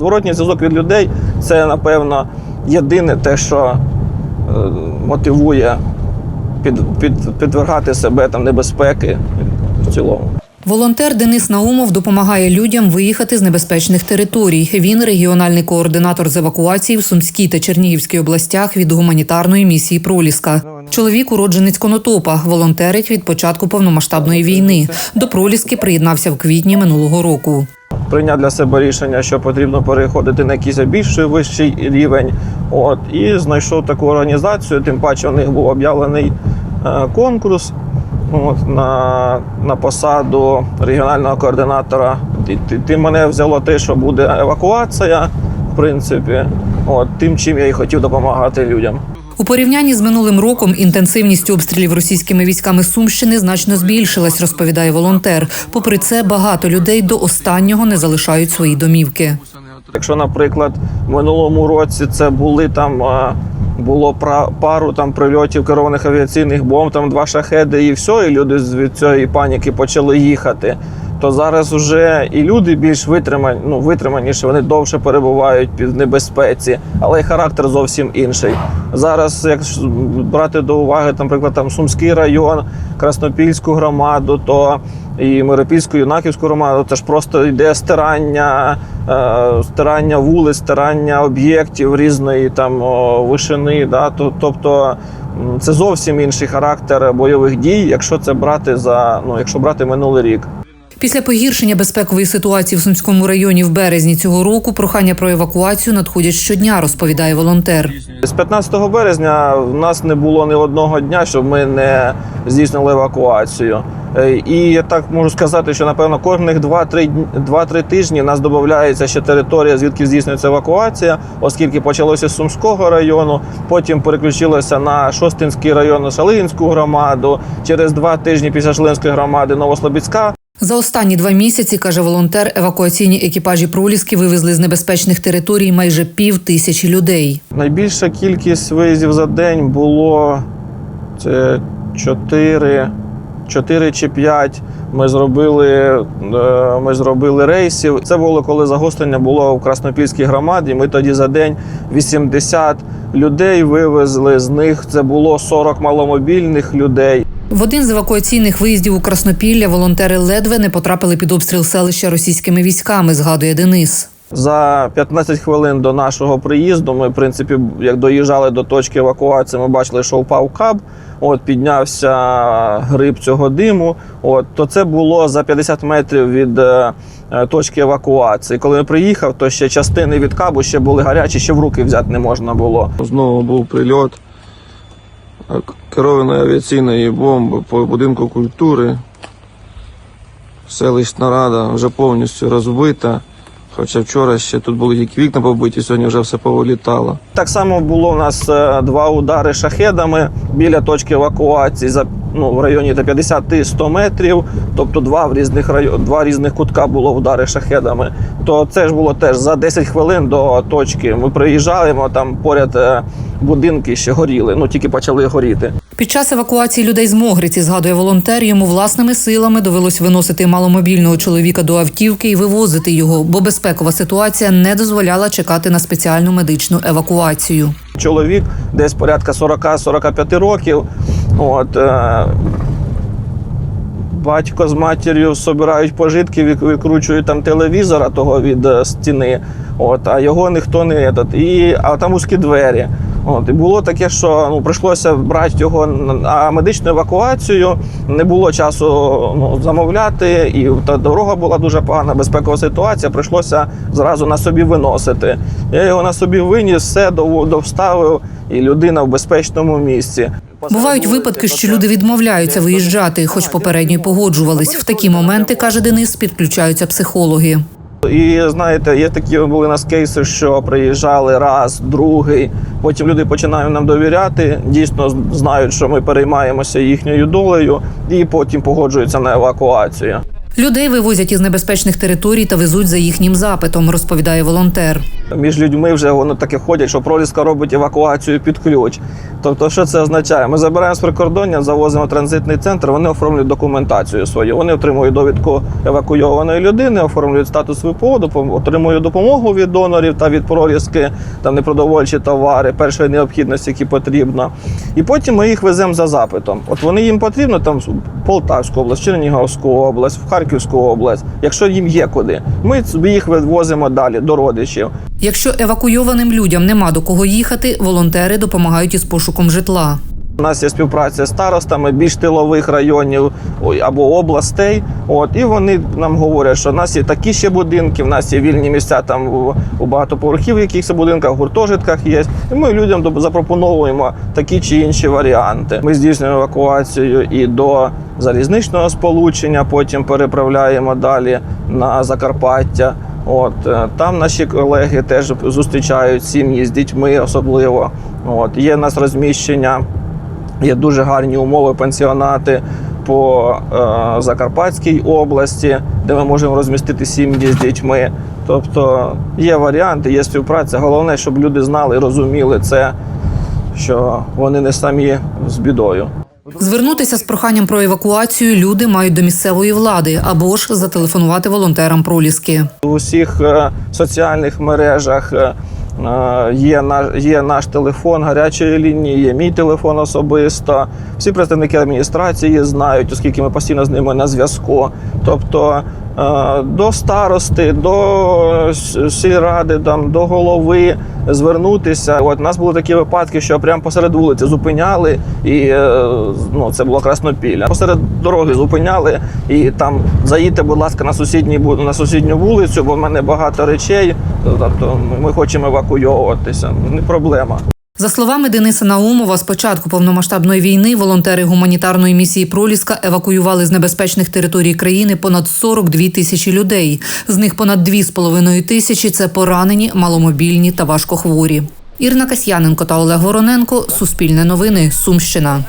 Зворотній зв'язок від людей це, напевно, єдине те, що е, мотивує під, під, підвергати себе там небезпеки в цілому. Волонтер Денис Наумов допомагає людям виїхати з небезпечних територій. Він регіональний координатор з евакуації в Сумській та Чернігівській областях від гуманітарної місії Проліска. Чоловік уродженець Конотопа, волонтерить від початку повномасштабної війни. До Проліски приєднався в квітні минулого року. Прийняв для себе рішення, що потрібно переходити на якийсь більший вищий рівень. От, і знайшов таку організацію, тим паче у них був об'явлений е, конкурс от, на, на посаду регіонального координатора. Ти, ти, ти мене взяло те, що буде евакуація, в принципі. От, тим, чим я і хотів допомагати людям. У порівнянні з минулим роком інтенсивність обстрілів російськими військами Сумщини значно збільшилась, розповідає волонтер. Попри це, багато людей до останнього не залишають свої домівки. Якщо, наприклад, в минулому році це були там. Було пару там прильотів керованих авіаційних бомб, там два шахеди і все, і люди від цієї паніки почали їхати. То зараз вже і люди більш витримані, ну витриманіші, вони довше перебувають під небезпеці, але й характер зовсім інший. Зараз, як брати до уваги, там, наприклад, там Сумський район, Краснопільську громаду, то і Миропільську, Юнаківську громаду, це ж просто йде стирання, е, стирання вулиць, стирання об'єктів різної там о, вишини. Да? Тобто це зовсім інший характер бойових дій, якщо це брати за ну, якщо брати минулий рік. Після погіршення безпекової ситуації в Сумському районі в березні цього року прохання про евакуацію надходять щодня, розповідає волонтер. З 15 березня в нас не було ні одного дня, щоб ми не здійснили евакуацію. Е, І я так можу сказати, що напевно кожних 2-3 дні- 2-3 тижні нас додається ще територія, звідки здійснюється евакуація, оскільки почалося з Сумського району, потім переключилося на Шостинський район, на Шалинську громаду. Через два тижні після Шалинської громади Новослобідська За останні два місяці, каже волонтер, евакуаційні екіпажі проліски вивезли з небезпечних територій майже пів тисячі людей. Найбільша кількість виїздів за день було це 4, 4 чи 5. Ми зробили, е, ми зробили рейсів. Це було коли загострення було в Краснопільській громаді. Ми тоді за день 80 людей вивезли. З них це було 40 маломобільних людей. В один з евакуаційних виїздів у Краснопілля волонтери ледве не потрапили під обстріл селища російськими військами, згадує Денис. За 15 хвилин до нашого приїзду ми, в принципі, як доїжджали до точки евакуації, ми бачили, що впав каб. От піднявся гриб цього диму. От то це було за 50 метрів від е, е, точки евакуації. Коли я приїхав, то ще частини від кабу ще були гарячі, ще в руки взяти не можна було. Знову був прильот керованої авіаційної бомби по будинку культури. Селищна рада вже повністю розбита. Хоча вчора ще тут були тільки вікна побиті, сьогодні вже все повилітало. Так само було у нас е, два удари шахедами біля точки евакуації ну, в районі до 50-100 метрів. Тобто два в різних район, два різних кутка було удари шахедами. То це ж було теж за 10 хвилин до точки. Ми приїжджаємо там поряд е, будинки ще горіли, ну тільки почали горіти. Під час евакуації людей з Могриці, згадує волонтер, йому власними силами довелось виносити маломобільного чоловіка до автівки і вивозити його, бо безпекова ситуація не дозволяла чекати на спеціальну медичну евакуацію. чоловік, десь порядка 40-45 років. От, е, батько з матір'ю збирають пожитки, викручують там телевізора того від е, стіни, от, а його ніхто не этот, і, а там узкі двері. От, і було таке, що ну, прийшлося брати його на медичну евакуацію, не було часу ну, замовляти, і та дорога була дуже погана, безпекова ситуація, прийшлося зразу на собі виносити. Я його на собі виніс, все дов- довставив, і людина в безпечному місці. Бувають випадки, що люди відмовляються виїжджати, хоч попередньо й погоджувались. В такі моменти, каже Денис, підключаються психологи. І знаєте, є такі були у нас кейси, що приїжджали раз, другий. Потім люди починають нам довіряти, дійсно знають, що ми переймаємося їхньою долею, і потім погоджуються на евакуацію. Людей вивозять із небезпечних територій та везуть за їхнім запитом, розповідає волонтер. Між людьми вже воно таке ходять, що проліска робить евакуацію під ключ. Тобто, що це означає? Ми забираємо з прикордоння, завозимо транзитний центр, вони оформлюють документацію свою. Вони отримують довідку евакуйованої людини, оформлюють статус ВПО, отримують допомогу від донорів та від проліски, там непродовольчі товари, першої необхідності, які потрібно. І потім ми їх веземо за запитом. От вони їм потрібно там Полтавську область, Чернігівську область, в Харківську область, якщо їм є куди. Ми собі їх вивозимо далі до родичів. Якщо евакуйованим людям нема до кого їхати, волонтери допомагають із пошуком житла. У нас є співпраця з старостами більш тилових районів або областей. От і вони нам говорять, що в нас є такі ще будинки, в нас є вільні місця там у, у багатоповерхів, якихось будинках, гуртожитках є. І ми людям запропонуємо такі чи інші варіанти. Ми здійснюємо евакуацію і до залізничного сполучення, потім переправляємо далі на Закарпаття. От е, там наші колеги теж зустрічають сім'ї з дітьми, особливо. От є в нас розміщення. Є дуже гарні умови пансіонати по е, Закарпатській області, де ми можемо розмістити сім'ї з дітьми. Тобто є варіанти, є співпраця. Головне, щоб люди знали і розуміли це, що вони не самі з бідою. Звернутися з проханням про евакуацію люди мають до місцевої влади або ж зателефонувати волонтерам проліски. У всіх е, соціальних мережах е, є, наш, є наш телефон гарячої лінії, є мій телефон особисто. Всі представники адміністрації знають, оскільки ми постійно з ними на зв'язку. Тобто е, до старости, до с- сільради, там, до голови звернутися. От у нас були такі випадки, що прямо посеред вулиці зупиняли, і е, ну, це було краснопілля. Посеред дороги зупиняли і там заїдьте, будь ласка, на сусідній бу- на сусідню вулицю, бо в мене багато речей. Тобто ми хочемо евакуйовуватися. Не проблема. За словами Дениса Наумова, з початку повномасштабної війни волонтери гуманітарної місії Проліска евакуювали з небезпечних територій країни понад 42 тисячі людей. З них понад 2,5 тисячі це поранені, маломобільні та важкохворі. Ірина Касьяненко та Олег Вороненко. Суспільне новини. Сумщина.